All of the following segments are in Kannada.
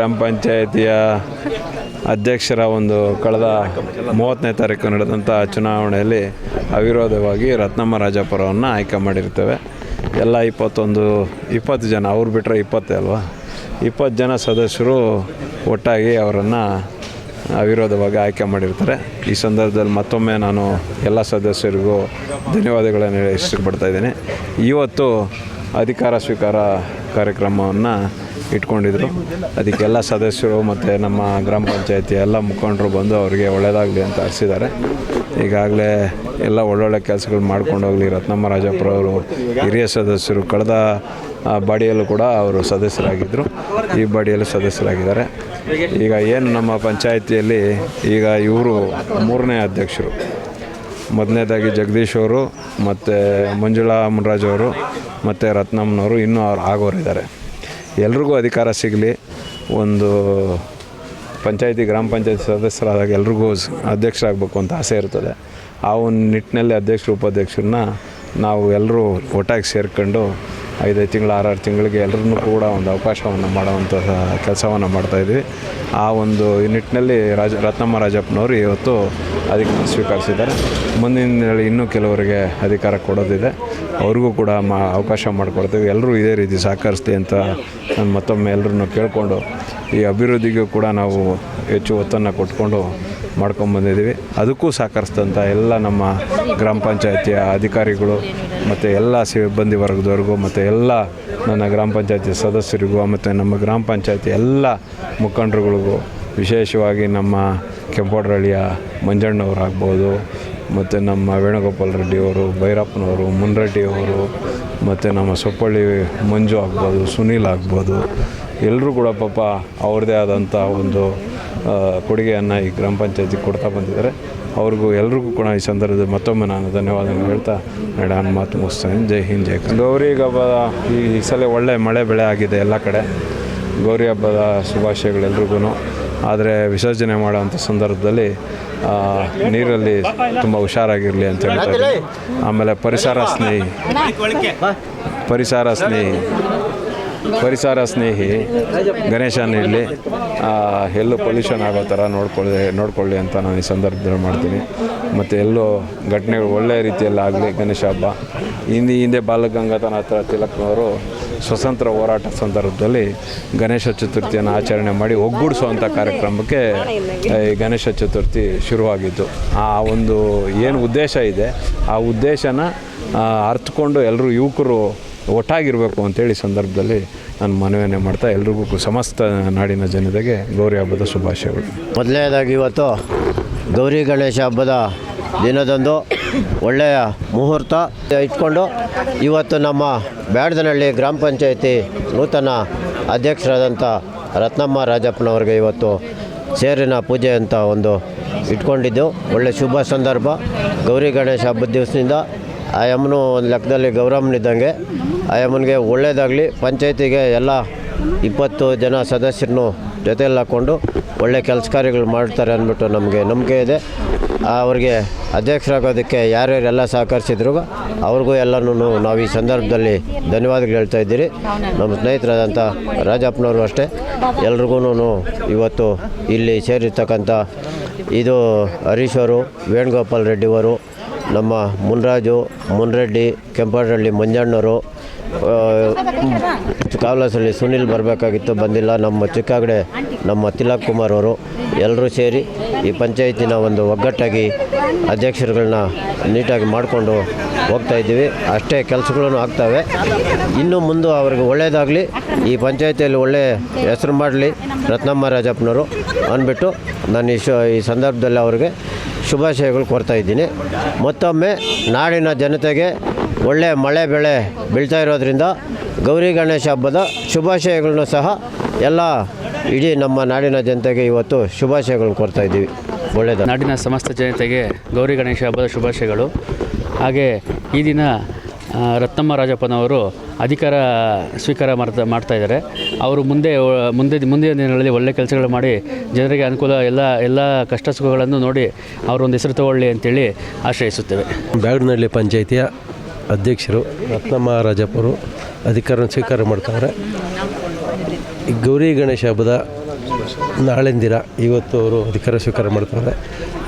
ಗ್ರಾಮ ಪಂಚಾಯಿತಿಯ ಅಧ್ಯಕ್ಷರ ಒಂದು ಕಳೆದ ಮೂವತ್ತನೇ ತಾರೀಕು ನಡೆದಂಥ ಚುನಾವಣೆಯಲ್ಲಿ ಅವಿರೋಧವಾಗಿ ರತ್ನಮ್ಮ ರಾಜಾಪುರವನ್ನು ಆಯ್ಕೆ ಮಾಡಿರ್ತೇವೆ. ಎಲ್ಲ ಇಪ್ಪತ್ತೊಂದು, ಇಪ್ಪತ್ತು ಜನ, ಅವ್ರು ಬಿಟ್ಟರೆ ಇಪ್ಪತ್ತೇ ಅಲ್ವಾ? ಇಪ್ಪತ್ತು ಜನ ಸದಸ್ಯರು ಒಟ್ಟಾಗಿ ಅವರನ್ನು ಅವಿರೋಧವಾಗಿ ಆಯ್ಕೆ ಮಾಡಿರ್ತಾರೆ. ಈ ಸಂದರ್ಭದಲ್ಲಿ ಮತ್ತೊಮ್ಮೆ ನಾನು ಎಲ್ಲ ಸದಸ್ಯರಿಗೂ ಧನ್ಯವಾದಗಳನ್ನು ಇಷ್ಟಪಡ್ತಾ ಇದ್ದೀನಿ. ಇವತ್ತು ಅಧಿಕಾರ ಸ್ವೀಕಾರ ಕಾರ್ಯಕ್ರಮವನ್ನು ಇಟ್ಕೊಂಡಿದ್ರು. ಅದಕ್ಕೆಲ್ಲ ಸದಸ್ಯರು ಮತ್ತು ನಮ್ಮ ಗ್ರಾಮ ಪಂಚಾಯತಿ ಎಲ್ಲ ಮುಖಂಡರು ಬಂದು ಅವರಿಗೆ ಒಳ್ಳೆಯದಾಗಲಿ ಅಂತ ಹರಿಸಿದ್ದಾರೆ ಈಗಾಗಲೇ ಎಲ್ಲ ಒಳ್ಳೊಳ್ಳೆ ಕೆಲಸಗಳು ಮಾಡ್ಕೊಂಡು ಹೋಗಲಿ. ರತ್ನಮ್ಮ ರಾಜಪುರ ಅವರು, ಹಿರಿಯ ಸದಸ್ಯರು, ಕಳೆದ ಬಾಡಿಯಲ್ಲೂ ಕೂಡ ಅವರು ಸದಸ್ಯರಾಗಿದ್ದರು ಈ ಬಾಡಿಯಲ್ಲೂ ಸದಸ್ಯರಾಗಿದ್ದಾರೆ. ಈಗ ಏನು ನಮ್ಮ ಪಂಚಾಯಿತಿಯಲ್ಲಿ ಈಗ ಇವರು ಮೂರನೇ ಅಧ್ಯಕ್ಷರು. ಮೊದಲನೇದಾಗಿ ಜಗದೀಶ್ ಅವರು, ಮತ್ತು ಮಂಜುಳಾ ಮುನ್ರಾಜ್ ಅವರು, ಮತ್ತು ರತ್ನಮ್ಮನವರು ಇನ್ನೂ ಅವ್ರು ಆಗೋರಿದ್ದಾರೆ. ಎಲ್ರಿಗೂ ಅಧಿಕಾರ ಸಿಗಲಿ. ಒಂದು ಪಂಚಾಯಿತಿ, ಗ್ರಾಮ ಪಂಚಾಯತಿ ಸದಸ್ಯರಾದಾಗ ಎಲ್ರಿಗೂ ಅಧ್ಯಕ್ಷರಾಗಬೇಕು ಅಂತ ಆಸೆ ಇರ್ತದೆ. ಆ ಒಂದು ನಿಟ್ಟಿನಲ್ಲಿ ಅಧ್ಯಕ್ಷರು, ಉಪಾಧ್ಯಕ್ಷರನ್ನ ನಾವು ಎಲ್ಲರೂ ಒಟ್ಟಾಗಿ ಸೇರ್ಕೊಂಡು ಐದೈದು ತಿಂಗಳು, ಆರಾರು ತಿಂಗಳಿಗೆ ಎಲ್ಲರನ್ನೂ ಕೂಡ ಒಂದು ಅವಕಾಶವನ್ನು ಮಾಡುವಂಥ ಕೆಲಸವನ್ನು ಮಾಡ್ತಾಯಿದ್ವಿ ಆ ಒಂದು ನಿಟ್ಟಿನಲ್ಲಿ ರಾಜ, ರತ್ನಮ್ಮ ರಾಜಪ್ಪನವರು ಇವತ್ತು ಅಧಿಕಾರ ಸ್ವೀಕರಿಸಿದ್ದಾರೆ. ಮುಂದಿನ ದಿನಗಳಲ್ಲಿ ಇನ್ನೂ ಕೆಲವರಿಗೆ ಅಧಿಕಾರ ಕೊಡೋದಿದೆ. ಅವ್ರಿಗೂ ಕೂಡ ಮಾ, ಅವಕಾಶ ಮಾಡಿಕೊಡ್ತೀವಿ. ಎಲ್ಲರೂ ಇದೇ ರೀತಿ ಸಹಕರಿಸ್ತೀವಿ ಅಂತ ನಾನು ಮತ್ತೊಮ್ಮೆ ಎಲ್ಲರನ್ನು ಕೇಳಿಕೊಂಡು, ಈ ಅಭಿವೃದ್ಧಿಗೂ ಕೂಡ ನಾವು ಹೆಚ್ಚು ಒತ್ತನ್ನು ಕೊಟ್ಕೊಂಡು ಮಾಡ್ಕೊಂಬಂದಿದ್ದೀವಿ ಅದಕ್ಕೂ ಸಹಕರಿಸಿದಂಥ ಎಲ್ಲ ನಮ್ಮ ಗ್ರಾಮ ಪಂಚಾಯತಿಯ ಅಧಿಕಾರಿಗಳು ಮತ್ತು ಎಲ್ಲ ಸಿಬ್ಬಂದಿ ವರ್ಗದವ್ರಿಗೂ ಮತ್ತು ಎಲ್ಲ ನನ್ನ ಗ್ರಾಮ ಪಂಚಾಯತಿ ಸದಸ್ಯರಿಗೂ ಮತ್ತು ನಮ್ಮ ಗ್ರಾಮ ಪಂಚಾಯತಿ ಎಲ್ಲ ಮುಖಂಡರುಗಳಿಗೂ ವಿಶೇಷವಾಗಿ ನಮ್ಮ ಕೆಂಪೋಡ್ರಳ್ಳಿಯ ಮಂಜಣ್ಣವರಾಗ್ಬೋದು ಮತ್ತು ನಮ್ಮ ವೇಣುಗೋಪಾಲ್ ರೆಡ್ಡಿಯವರು, ಭೈರಪ್ಪನವರು ಮುನ್ರೆಡ್ಡಿಯವರು ಮತ್ತು ನಮ್ಮ ಸೊಪ್ಪಳ್ಳಿ ಮಂಜು ಆಗ್ಬೋದು, ಸುನೀಲ್ ಆಗ್ಬೋದು ಎಲ್ಲರೂ ಕೂಡ ಪಾಪ ಅವ್ರದ್ದೇ ಆದಂಥ ಒಂದು ಕೊಡುಗೆಯನ್ನು ಈ ಗ್ರಾಮ ಪಂಚಾಯತಿ ಕೊಡ್ತಾ ಬಂದಿದ್ದಾರೆ. ಅವ್ರಿಗೂ ಎಲ್ರಿಗೂ ಕೂಡ ಈ ಸಂದರ್ಭದಲ್ಲಿ ಮತ್ತೊಮ್ಮೆ ನಾನು ಧನ್ಯವಾದಗಳು ಹೇಳ್ತಾ ನಾನು ಮಾತು ಮುಗಿಸ್ತೇನೆ. ಜೈ ಹಿಂದ್, ಜೈ. ಗೌರಿ ಹಬ್ಬ ಈ ಸಲ ಒಳ್ಳೆ ಮಳೆ ಬೆಳೆ ಆಗಿದೆ ಎಲ್ಲ ಕಡೆ. ಗೌರಿ ಹಬ್ಬದ ಶುಭಾಶಯಗಳೆಲ್ರಿಗೂ ಆದರೆ ವಿಸರ್ಜನೆ ಮಾಡೋವಂಥ ಸಂದರ್ಭದಲ್ಲಿ ನೀರಲ್ಲಿ ತುಂಬ ಹುಷಾರಾಗಿರಲಿ ಅಂತ ಹೇಳ್ತಾರೆ. ಆಮೇಲೆ ಪರಿಸರ ಸ್ನೇಹಿ. ಪರಿಸರ ಸ್ನೇಹಿ. ಪರಿಸರ ಸ್ನೇಹಿ. ಗಣೇಶನ ಇರಲಿ ಎಲ್ಲೂ ಪೊಲ್ಯೂಷನ್ ಆಗೋ ಥರ ನೋಡ್ಕೊಳ್ಳಿ ನೋಡ್ಕೊಳ್ಳಿ ಅಂತ ನಾನು ಈ ಸಂದರ್ಭದಲ್ಲಿ ಮಾಡ್ತೀನಿ. ಮತ್ತು ಎಲ್ಲೂ ಘಟನೆಗಳು ಒಳ್ಳೆಯ ರೀತಿಯಲ್ಲಿ ಆಗಲಿ ಗಣೇಶ ಹಬ್ಬ. ಹಿಂದೆ ಹಿಂದೆ ಹತ್ರ ತಿಲಕ್ನವರು ಸ್ವತಂತ್ರ ಹೋರಾಟ ಸಂದರ್ಭದಲ್ಲಿ ಗಣೇಶ ಚತುರ್ಥಿಯನ್ನು ಆಚರಣೆ ಮಾಡಿ ಒಗ್ಗೂಡಿಸುವಂಥ ಕಾರ್ಯಕ್ರಮಕ್ಕೆ ಈ ಗಣೇಶ ಚತುರ್ಥಿ ಶುರುವಾಗಿದ್ದು. ಆ ಒಂದು ಏನು ಉದ್ದೇಶ ಇದೆ, ಆ ಉದ್ದೇಶನ ಅರ್ಥಕೊಂಡು ಎಲ್ಲರೂ ಯುವಕರು ಒಟ್ಟಾಗಿರಬೇಕು ಅಂತೇಳಿ ಸಂದರ್ಭದಲ್ಲಿ ನಾನು ಮನವಿಯನ್ನು ಮಾಡ್ತಾ ಎಲ್ರಿಗೂ ಸಮಸ್ತ ನಾಡಿನ ಜನತೆಗೆ ಗೌರಿ ಹಬ್ಬದ ಶುಭಾಶಯಗಳು. ಮೊದಲನೇದಾಗಿ ಇವತ್ತು ಗೌರಿ ಗಣೇಶ ಹಬ್ಬದ ದಿನದಂದು ಒಳ್ಳೆಯ ಮುಹೂರ್ತ ಇಟ್ಕೊಂಡು ಇವತ್ತು ನಮ್ಮ ಬ್ಯಾಡ್ದನಹಳ್ಳಿ ಗ್ರಾಮ ಪಂಚಾಯಿತಿ ನೂತನ ಅಧ್ಯಕ್ಷರಾದಂಥ ರತ್ನಮ್ಮ ರಾಜಪ್ಪನವ್ರಿಗೆ ಇವತ್ತು ಸೇರಿನ ಪೂಜೆ ಅಂತ ಒಂದು ಇಟ್ಕೊಂಡಿದ್ದು. ಒಳ್ಳೆ ಶುಭ ಸಂದರ್ಭ. ಗೌರಿ ಗಣೇಶ ಹಬ್ಬದ ದಿವಸದಿಂದ ಆ ಯಮ್ಮನು ಒಂದು ಲೆಕ್ಕದಲ್ಲಿ ಗೌರಮ್ಮನಿದ್ದಂಗೆ ಆ ಯಮ್ಮನಿಗೆ ಒಳ್ಳೆಯದಾಗಲಿ ಪಂಚಾಯತಿಗೆ ಎಲ್ಲ ಇಪ್ಪತ್ತು ಜನ ಸದಸ್ಯರನ್ನು ಜೊತೆಯಲ್ಲಿ ಹಾಕ್ಕೊಂಡು ಒಳ್ಳೆ ಕೆಲಸ ಕಾರ್ಯಗಳು ಮಾಡ್ತಾರೆ ಅಂದ್ಬಿಟ್ಟು ನಮಗೆ ನಂಬಿಕೆ ಇದೆ. ಅವ್ರಿಗೆ ಅಧ್ಯಕ್ಷರಾಗೋದಕ್ಕೆ ಯಾರ್ಯಾರೆಲ್ಲ ಸಹಕರಿಸಿದ್ರು ಅವ್ರಿಗೂ ಎಲ್ಲನೂ ನಾವು ಈ ಸಂದರ್ಭದಲ್ಲಿ ಧನ್ಯವಾದಗಳು ಹೇಳ್ತಾ ಇದ್ದೀರಿ. ನಮ್ಮ ಸ್ನೇಹಿತರಾದಂಥ ರಾಜಪ್ಪನವರು ಅಷ್ಟೇ. ಎಲ್ರಿಗೂ ಇವತ್ತು ಇಲ್ಲಿ ಸೇರಿರ್ತಕ್ಕಂಥ ಇದು ಹರೀಶ್ ಅವರು, ವೇಣುಗೋಪಾಲ್ ರೆಡ್ಡಿಯವರು ನಮ್ಮ ಮುನ್ರಾಜು, ಮುನ್ರೆಡ್ಡಿ, ಕೆಂಪಡಹಳ್ಳಿ ಮಂಜಣ್ಣವರು ಕಾವಲಸಳ್ಳಿ ಸುನಿಲ್ ಬರಬೇಕಾಗಿತ್ತು, ಬಂದಿಲ್ಲ. ನಮ್ಮ ಚಿಕ್ಕಗಡೆ ನಮ್ಮ ತಿಲಕ್ ಕುಮಾರ್ ಅವರು ಎಲ್ಲರೂ ಸೇರಿ ಈ ಪಂಚಾಯತಿನ ಒಂದು ಒಗ್ಗಟ್ಟಾಗಿ ಅಧ್ಯಕ್ಷರುಗಳನ್ನ ನೀಟಾಗಿ ಮಾಡಿಕೊಂಡು ಹೋಗ್ತಾ ಇದ್ದೀವಿ. ಅಷ್ಟೇ ಕೆಲಸಗಳನ್ನು ಆಗ್ತವೆ. ಇನ್ನು ಮುಂದೆ ಅವ್ರಿಗೆ ಒಳ್ಳೆಯದಾಗಲಿ ಈ ಪಂಚಾಯತಿಯಲ್ಲಿ ಒಳ್ಳೆ ಹೆಸರು ಮಾಡಲಿ ರತ್ನಮ್ಮ ರಾಜಪ್ಪನವರು ಅಂದ್ಬಿಟ್ಟು ನಾನು ಈ ಶು, ಈ ಸಂದರ್ಭದಲ್ಲಿ ಅವ್ರಿಗೆ ಶುಭಾಶಯಗಳು ಕೋರ್ತಾ ಇದ್ದೀನಿ. ಮತ್ತೊಮ್ಮೆ ನಾಡಿನ ಜನತೆಗೆ ಒಳ್ಳೆ ಮಳೆ ಬೆಳೆ ಬೀಳ್ತಾ ಇರೋದ್ರಿಂದ ಗೌರಿ ಗಣೇಶ ಹಬ್ಬದ ಶುಭಾಶಯಗಳನ್ನು ಸಹ ಎಲ್ಲ ಇಡೀ ನಮ್ಮ ನಾಡಿನ ಜನತೆಗೆ ಇವತ್ತು ಶುಭಾಶಯಗಳನ್ನು ಕೊಡ್ತಾ ಇದ್ದೀವಿ. ಒಳ್ಳೆಯದು. ನಾಡಿನ ಸಮಸ್ತ ಜನತೆಗೆ ಗೌರಿ ಗಣೇಶ ಹಬ್ಬದ ಶುಭಾಶಯಗಳು. ಹಾಗೆ ಈ ದಿನ ರತ್ನಮ್ಮ ರಾಜಪ್ಪನವರು ಅಧಿಕಾರ ಸ್ವೀಕಾರ ಮಾಡ್ತಾ ಮಾಡ್ತಾ ಇದ್ದಾರೆ. ಅವರು ಮುಂದೆ ಮುಂದೆ ಮುಂದಿನ ದಿನಗಳಲ್ಲಿ ಒಳ್ಳೆ ಕೆಲಸಗಳು ಮಾಡಿ ಜನರಿಗೆ ಅನುಕೂಲ ಎಲ್ಲ ಎಲ್ಲ ಕಷ್ಟ ಸುಖಗಳನ್ನು ನೋಡಿ ಅವರು ಒಂದು ಹೆಸರು ತಗೊಳ್ಳಿ ಅಂತೇಳಿ ಆಶ್ರಯಿಸುತ್ತೇವೆ. ಬ್ಯಾಗನಹಳ್ಳಿ ಪಂಚಾಯಿತಿಯ ಅಧ್ಯಕ್ಷರು, ರತ್ನ ಮಹಾರಾಜಪ್ಪರು ಅಧಿಕಾರ ಸ್ವೀಕಾರ ಮಾಡ್ತಾರೆ ಈ ಗೌರಿ ಗಣೇಶ ಹಬ್ಬದ ನಾಳೆಂದಿರ ಇವತ್ತು ಅವರು ಅಧಿಕಾರ ಸ್ವೀಕಾರ ಮಾಡ್ತಾರೆ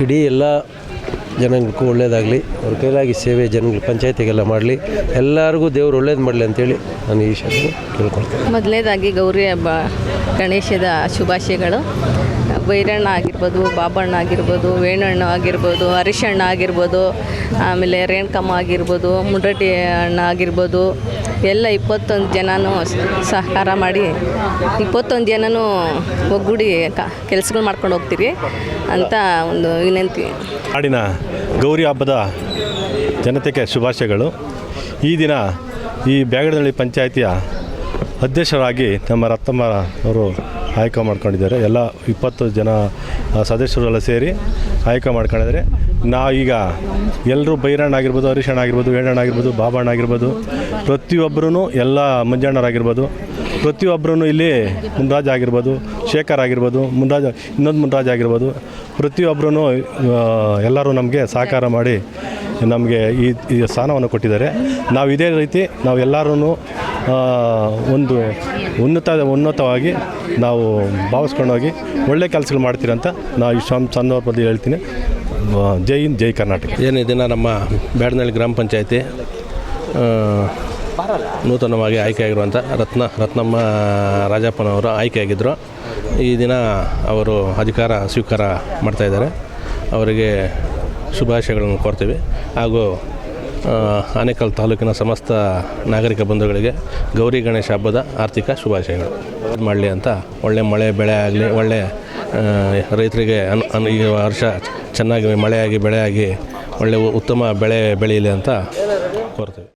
ಇಡೀ ಎಲ್ಲ ಜನಗಳಿಗೂ ಒಳ್ಳೇದಾಗಲಿ. ಅವ್ರ ಕೈಲಾಗಿ ಸೇವೆ ಜನಗಳು ಪಂಚಾಯತಿಗೆಲ್ಲ ಮಾಡಲಿ. ಎಲ್ಲರಿಗೂ ದೇವರು ಒಳ್ಳೇದು ಮಾಡಲಿ ಅಂತೇಳಿ ನಾನು ಈ ವಿಷಯ ಕೇಳ್ಕೊಳ್ತೇನೆ. ಮೊದಲನೇದಾಗಿ ಗೌರಿ ಹಬ್ಬ, ಗಣೇಶದ ಶುಭಾಶಯಗಳು. ಬೈರಣ್ಣ ಆಗಿರ್ಬೋದು, ಬಾಬಣ್ಣ ಆಗಿರ್ಬೋದು, ವೇಣಣ್ಣ ಆಗಿರ್ಬೋದು ಹರಿಶಣ್ಣ ಆಗಿರ್ಬೋದು, ಆಮೇಲೆ ರೇಣುಕಮ್ಮ ಆಗಿರ್ಬೋದು ಮುಂಡಟಿ ಅಣ್ಣ ಆಗಿರ್ಬೋದು ಎಲ್ಲ ಇಪ್ಪತ್ತೊಂದು ಜನನೂ ಸಹಕಾರ ಮಾಡಿ ಇಪ್ಪತ್ತೊಂದು ಜನನೂ ಒಗ್ಗೂಡಿ ಕೆಲಸಗಳು ಮಾಡ್ಕೊಂಡು ಹೋಗ್ತೀರಿ ಅಂತ ಒಂದು ವಿನಂತಿ. ನಾಡಿನ ಗೌರಿ ಹಬ್ಬದ ಜನತೆಗೆ ಶುಭಾಶಯಗಳು. ಈ ದಿನ ಈ ಬ್ಯಾಗಡನಹಳ್ಳಿ ಪಂಚಾಯಿತಿಯ ಅಧ್ಯಕ್ಷರಾಗಿ ನಮ್ಮ ರತ್ತಮ್ಮ ಅವರು ಆಯ್ಕೆ ಮಾಡ್ಕೊಂಡಿದ್ದಾರೆ. ಎಲ್ಲ ಇಪ್ಪತ್ತು ಜನ ಸದಸ್ಯರೆಲ್ಲ ಸೇರಿ ಆಯ್ಕೆ ಮಾಡ್ಕೊಂಡಿದ್ದಾರೆ. ನಾವೀಗ ಎಲ್ಲರೂ ಬೈರಣ್ಣ ಆಗಿರ್ಬೋದು ಹರಿಶಣ್ಣ ಆಗಿರ್ಬೋದು, ವೇಣಣ್ಣ ಆಗಿರ್ಬೋದು, ಬಾಬಣ್ಣ ಆಗಿರ್ಬೋದು ಪ್ರತಿಯೊಬ್ಬರೂ ಎಲ್ಲ ಮಂಜಣ್ಣರಾಗಿರ್ಬೋದು ಪ್ರತಿಯೊಬ್ಬರೂ ಇಲ್ಲಿ ಮುನ್ರಾಜ್ ಆಗಿರ್ಬೋದು, ಶೇಖರ್ ಆಗಿರ್ಬೋದು, ಮುನ್ರಾಜ್, ಇನ್ನೊಂದು ಮುನ್ರಾಜ್ ಆಗಿರ್ಬೋದು ಪ್ರತಿಯೊಬ್ಬರೂ ಎಲ್ಲರೂ ನಮಗೆ ಸಹಕಾರ ಮಾಡಿ ನಮಗೆ ಈ ಸ್ಥಾನವನ್ನು ಕೊಟ್ಟಿದ್ದಾರೆ. ನಾವು ಇದೇ ರೀತಿ ನಾವು ಎಲ್ಲರೂ ಒಂದು ಉನ್ನತ ಉನ್ನತವಾಗಿ ನಾವು ಭಾವಿಸ್ಕೊಂಡೋಗಿ ಒಳ್ಳೆ ಕೆಲಸಗಳು ಮಾಡ್ತೀರಂತ ನಾವು ಈ ಸಂದರ್ಭದಲ್ಲಿ ಹೇಳ್ತೀನಿ. ಜೈ ಹಿಂದ್, ಜೈ ಕರ್ನಾಟಕ. ಏನು ದಿನ ನಮ್ಮ ಬ್ಯಾಡನಹಳ್ಳಿ ಗ್ರಾಮ ಪಂಚಾಯತಿ ನೂತನವಾಗಿ ಆಯ್ಕೆಯಾಗಿರುವಂಥ ರತ್ನ, ರತ್ನಮ್ಮ ರಾಜಪ್ಪನವರು ಆಯ್ಕೆಯಾಗಿದ್ದರು ಈ ದಿನ ಅವರು ಅಧಿಕಾರ ಸ್ವೀಕಾರ ಮಾಡ್ತಾಯಿದ್ದಾರೆ ಅವರಿಗೆ ಶುಭಾಶಯಗಳನ್ನು ಕೋರ್ತೀವಿ. ಹಾಗೂ ಆನೇಕಲ್ ತಾಲೂಕಿನ ಸಮಸ್ತ ನಾಗರಿಕ ಬಂಧುಗಳಿಗೆ ಗೌರಿ ಗಣೇಶ ಹಬ್ಬದ ಆರ್ಥಿಕ ಶುಭಾಶಯಗಳು. ಮಾಡಲಿ ಅಂತ ಒಳ್ಳೆ ಮಳೆ, ಬೆಳೆ ಆಗಲಿ, ಒಳ್ಳೆ ರೈತರಿಗೆ ಅನ್ ಅನ್, ಈ ವರ್ಷ ಚೆನ್ನಾಗಿ ಮಳೆಯಾಗಿ ಬೆಳೆಯಾಗಿ ಒಳ್ಳೆ ಉತ್ತಮ ಬೆಳೆ ಬೆಳೆಯಲಿ ಅಂತ ಕೋರ್ತೀವಿ.